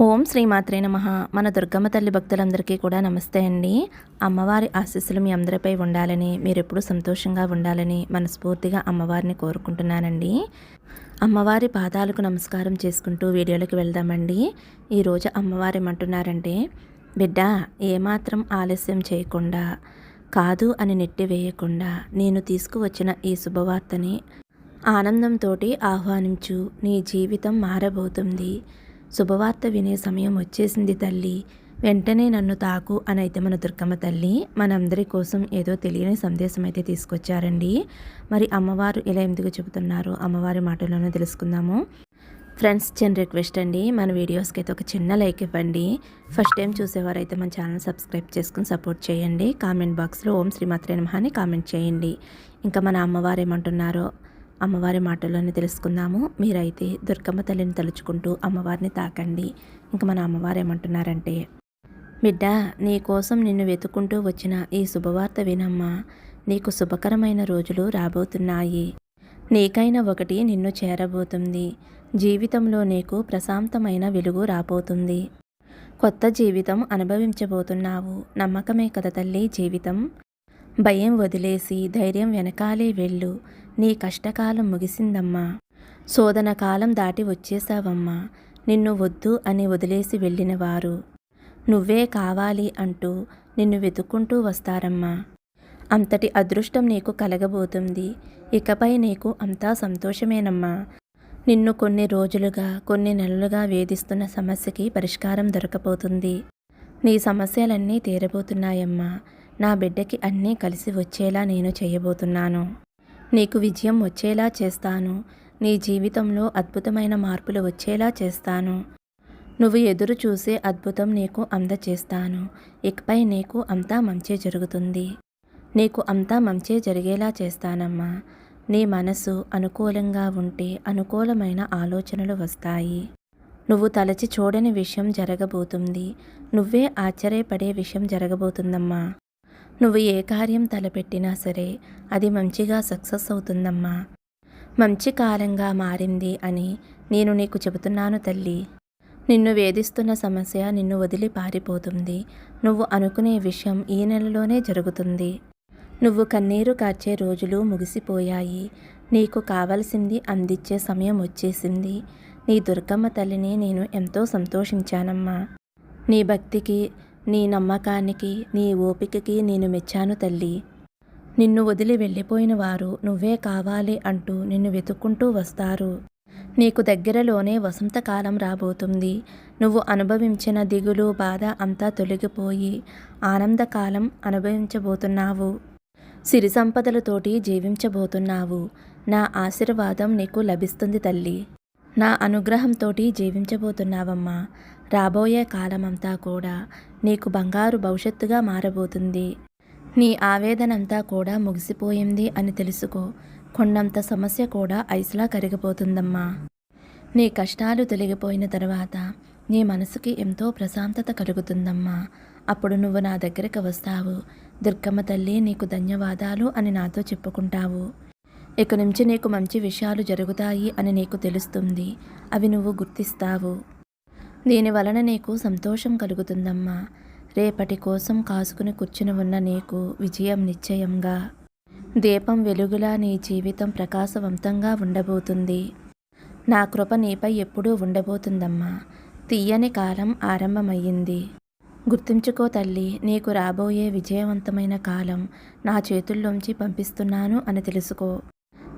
ఓం శ్రీమాత్రే నమ. మన దుర్గమ్మ తల్లి భక్తులందరికీ కూడా నమస్తే అండి. అమ్మవారి ఆశీస్సులు మీ అందరిపై ఉండాలని మీరు ఎప్పుడూ సంతోషంగా ఉండాలని మనస్ఫూర్తిగా అమ్మవారిని కోరుకుంటున్నానండి. అమ్మవారి పాదాలకు నమస్కారం చేసుకుంటూ వీడియోలోకి వెళ్దామండి. ఈరోజు అమ్మవారు ఏమంటున్నారంటే బిడ్డ ఏమాత్రం ఆలస్యం చేయకుండా కాదు అని నెట్టివేయకుండా నేను తీసుకువచ్చిన ఈ శుభవార్తని ఆనందంతో ఆహ్వానించు. నీ జీవితం మారబోతుంది. శుభవార్త వినే సమయం వచ్చేసింది తల్లి. వెంటనే నన్ను తాకు అని అయితే మన దుర్గమ్మ తల్లి. మనందరి కోసం ఏదో తెలియని సందేశం అయితే తీసుకొచ్చారండి. మరి అమ్మవారు ఇలా ఎందుకు చెబుతున్నారు? అమ్మవారి మాటల్లోనే తెలుసుకుందాము. ఫ్రెండ్స్ చిన్న రిక్వెస్ట్ అండి. మన వీడియోస్కి అయితే ఒక చిన్న లైక్ ఇవ్వండి. ఫస్ట్ టైం చూసేవారైతే మన ఛానల్ సబ్స్క్రైబ్ చేసుకుని సపోర్ట్ చేయండి. కామెంట్ బాక్స్లో ఓం శ్రీమాత్రే నమహాని కామెంట్ చేయండి. ఇంకా మన అమ్మవారు ఏమంటున్నారో అమ్మవారి మాటల్లోనే తెలుసుకుందాము. మీరైతే దుర్గమ్మ తల్లిని తలుచుకుంటూ అమ్మవారిని తాకండి. ఇంకా మన అమ్మవారు ఏమంటున్నారంటే బిడ్డ నీ కోసం నిన్ను వెతుకుంటూ వచ్చిన ఈ శుభవార్త వినమ్మా. నీకు శుభకరమైన రోజులు రాబోతున్నాయి. నీకైన ఒకటి నిన్ను చేరబోతుంది. జీవితంలో నీకు ప్రశాంతమైన వెలుగు రాబోతుంది. కొత్త జీవితం అనుభవించబోతున్నావు. నమ్మకమే కథ తల్లి జీవితం. భయం వదిలేసి ధైర్యం వెనకాలే వెళ్ళు. నీ కష్టకాలం ముగిసిందమ్మా. శోధన కాలం దాటి వచ్చేసావమ్మా నిన్ను వద్దు అని వదిలేసి వెళ్ళిన వారు నువ్వే కావాలి అంటూ నిన్ను వెతుక్కుంటూ వస్తారమ్మా. అంతటి అదృష్టం నీకు కలగబోతుంది. ఇకపై నీకు అంతా సంతోషమేనమ్మా. నిన్ను కొన్ని రోజులుగా కొన్ని నెలలుగా వేధిస్తున్న సమస్యకి పరిష్కారం దొరకపోతుంది నీ సమస్యలన్నీ తీరబోతున్నాయమ్మా. నా బిడ్డకి అన్నీ కలిసి వచ్చేలా నేను చేయబోతున్నాను. నీకు విజయం వచ్చేలా చేస్తాను. నీ జీవితంలో అద్భుతమైన మార్పులు వచ్చేలా చేస్తాను. నువ్వు ఎదురు చూసే అద్భుతం నీకు అందచేస్తాను. ఇకపై నీకు అంతా మంచే జరుగుతుంది. నీకు అంతా మంచే జరిగేలా చేస్తానమ్మా. నీ మనసు అనుకూలంగా ఉంటే అనుకూలమైన ఆలోచనలు వస్తాయి. నువ్వు తలచి చూడని విషయం జరగబోతుంది. నువ్వే ఆశ్చర్యపడే విషయం జరగబోతుందమ్మా. నువ్వు ఏ కార్యం తలపెట్టినా సరే అది మంచిగా సక్సెస్ అవుతుందమ్మా. మంచి కాలంగా మారింది అని నేను నీకు చెబుతున్నాను తల్లి. నిన్ను వేధిస్తున్న సమస్య నిన్ను వదిలి పారిపోతుంది. నువ్వు అనుకునే విషయం ఈ నెలలోనే జరుగుతుంది. నువ్వు కన్నీరు కార్చే రోజులు ముగిసిపోయాయి. నీకు కావలసింది అందించే సమయం వచ్చేసింది. నీ దుర్గమ్మ తల్లిని నేను ఎంతో సంతోషించానమ్మా. నీ భక్తికి నీ నమ్మకానికి నీ ఓపికకి నేను మెచ్చాను తల్లి. నిన్ను వదిలి వెళ్ళిపోయిన వారు నువ్వే కావాలి అంటూ నిన్ను వెతుక్కుంటూ వస్తారు. నీకు దగ్గరలోనే వసంతకాలం రాబోతుంది. నువ్వు అనుభవించిన దిగులు బాధ అంతా తొలగిపోయి ఆనందకాలం అనుభవించబోతున్నావు. సిరి సంపదలతోటి జీవించబోతున్నావు. నా ఆశీర్వాదం నీకు లభిస్తుంది తల్లి. నా అనుగ్రహంతోటి జీవించబోతున్నావమ్మా. రాబోయే కాలమంతా కూడా నీకు బంగారు భవిష్యత్తుగా మారబోతుంది. నీ ఆవేదనంతా కూడా ముగిసిపోయింది అని తెలుసుకో. కొండంత సమస్య కూడా ఐస్లా కరిగిపోతుందమ్మా. నీ కష్టాలు తొలగిపోయిన తర్వాత నీ మనసుకి ఎంతో ప్రశాంతత కలుగుతుందమ్మా. అప్పుడు నువ్వు నా దగ్గరికి వస్తావు. దుర్గమ్మ తల్లి నీకు ధన్యవాదాలు అని నాతో చెప్పుకుంటావు. ఇక నుంచి నీకు మంచి విషయాలు జరుగుతాయి అని నీకు తెలుస్తుంది. అవి నువ్వు గుర్తిస్తావు. దీని వలన నీకు సంతోషం కలుగుతుందమ్మా. రేపటి కోసం కాసుకుని కూర్చుని ఉన్న నీకు విజయం నిశ్చయంగా. దీపం వెలుగులా నీ జీవితం ప్రకాశవంతంగా ఉండబోతుంది. నా కృప నీపై ఎప్పుడూ ఉండబోతుందమ్మా. తీయని కాలం ఆరంభమయ్యింది. గుర్తుంచుకో తల్లి నీకు రాబోయే విజయవంతమైన కాలం నా చేతుల్లోంచి పంపిస్తున్నాను అని తెలుసుకో.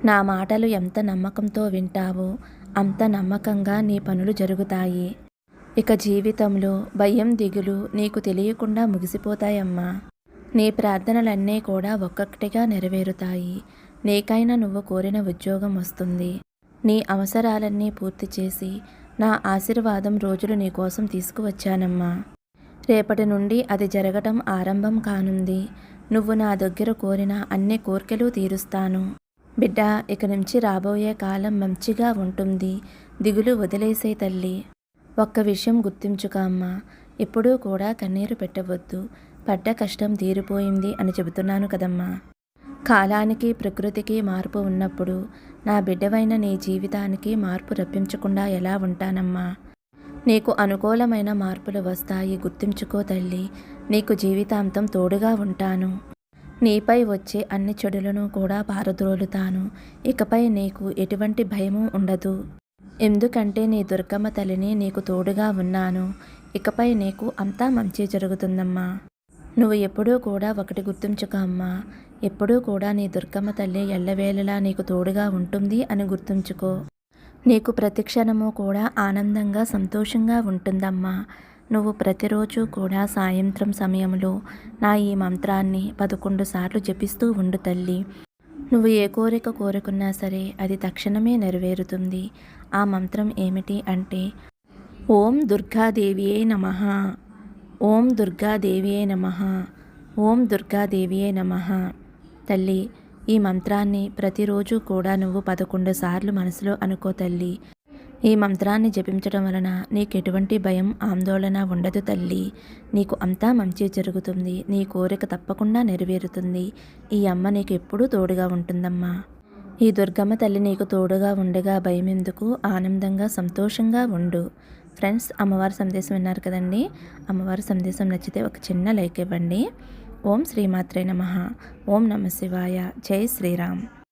నా మాటలు ఎంత నమ్మకంతో వింటావో అంత నమ్మకంగా నీ పనులు జరుగుతాయి. ఇక జీవితంలో భయం దిగులు నీకు తెలియకుండా ముగిసిపోతాయమ్మా. నీ ప్రార్థనలన్నీ కూడా ఒక్కొక్కటిగా నెరవేరుతాయి. నీకైనా నువ్వు కోరిన ఉద్యోగం వస్తుంది. నీ అవసరాలన్నీ పూర్తి చేసి నా ఆశీర్వాదం రోజులు నీకోసం తీసుకువచ్చానమ్మా. రేపటి నుండి అది జరగటం ఆరంభం కానుంది. నువ్వు నా దగ్గర కోరిన అన్ని కోరికలు తీరుస్తాను. బిడ్డ ఇక నుంచి రాబోయే కాలం మంచిగా ఉంటుంది. దిగులు వదిలేసే తల్లి. ఒక్క విషయం గుర్తించుక అమ్మా. ఎప్పుడూ కూడా కన్నీరు పెట్టవద్దు. పడ్డ కష్టం తీరిపోయింది అని చెబుతున్నాను కదమ్మా. కాలానికి ప్రకృతికి మార్పు ఉన్నప్పుడు నా బిడ్డవైన నీ జీవితానికి మార్పు రప్పించకుండా ఎలా ఉంటానమ్మా? నీకు అనుకూలమైన మార్పులు వస్తాయి గుర్తించుకో తల్లి. నీకు జీవితాంతం తోడుగా ఉంటాను. నీపై వచ్చే అన్ని చెడులను కూడా పారద్రోలుతాను. ఇకపై నీకు ఎటువంటి భయము ఉండదు. ఎందుకంటే నీ దుర్గమ్మ తల్లిని నీకు తోడుగా ఉన్నాను. ఇకపై నీకు అంతా మంచి జరుగుతుందమ్మా. నువ్వు ఎప్పుడూ కూడా ఒకటి గుర్తుంచుకో అమ్మా. ఎప్పుడూ కూడా నీ దుర్గమ్మ తల్లి ఎల్లవేళలా నీకు తోడుగా ఉంటుంది అని గుర్తుంచుకో. నీకు ప్రతి క్షణము కూడా ఆనందంగా సంతోషంగా ఉంటుందమ్మా. నువ్వు ప్రతిరోజు కూడా సాయంత్రం సమయంలో నా ఈ మంత్రాన్ని పదకొండు సార్లు జపిస్తూ ఉండు తల్లి. నువ్వు ఏ కోరిక కోరుకున్నా సరే అది తక్షణమే నెరవేరుతుంది. ఆ మంత్రం ఏమిటి అంటే ఓం దుర్గాదేవియే నమ. ఓం దుర్గాదేవియే నమ. ఓం దుర్గాదేవియే నమ. తల్లి ఈ మంత్రాన్ని ప్రతిరోజు కూడా నువ్వు పదకొండు సార్లు మనసులో అనుకో తల్లి. ఈ మంత్రాన్ని జపించడం వలన నీకు ఎటువంటి భయం ఆందోళన ఉండదు తల్లి. నీకు అంతా మంచి జరుగుతుంది. నీ కోరిక తప్పకుండా నెరవేరుతుంది. ఈ అమ్మ నీకు ఎప్పుడూ తోడుగా ఉంటుందమ్మా. ఈ దుర్గమ్మ తల్లి నీకు తోడుగా ఉండగా భయం ఎందుకు ఆనందంగా సంతోషంగా ఉండు. ఫ్రెండ్స్ అమ్మవారి సందేశం విన్నారు కదండి? అమ్మవారి సందేశం నచ్చితే ఒక చిన్న లైక్ ఇవ్వండి. ఓం శ్రీమాత్రే నమ. ఓం నమ శివాయ. జై శ్రీరామ్.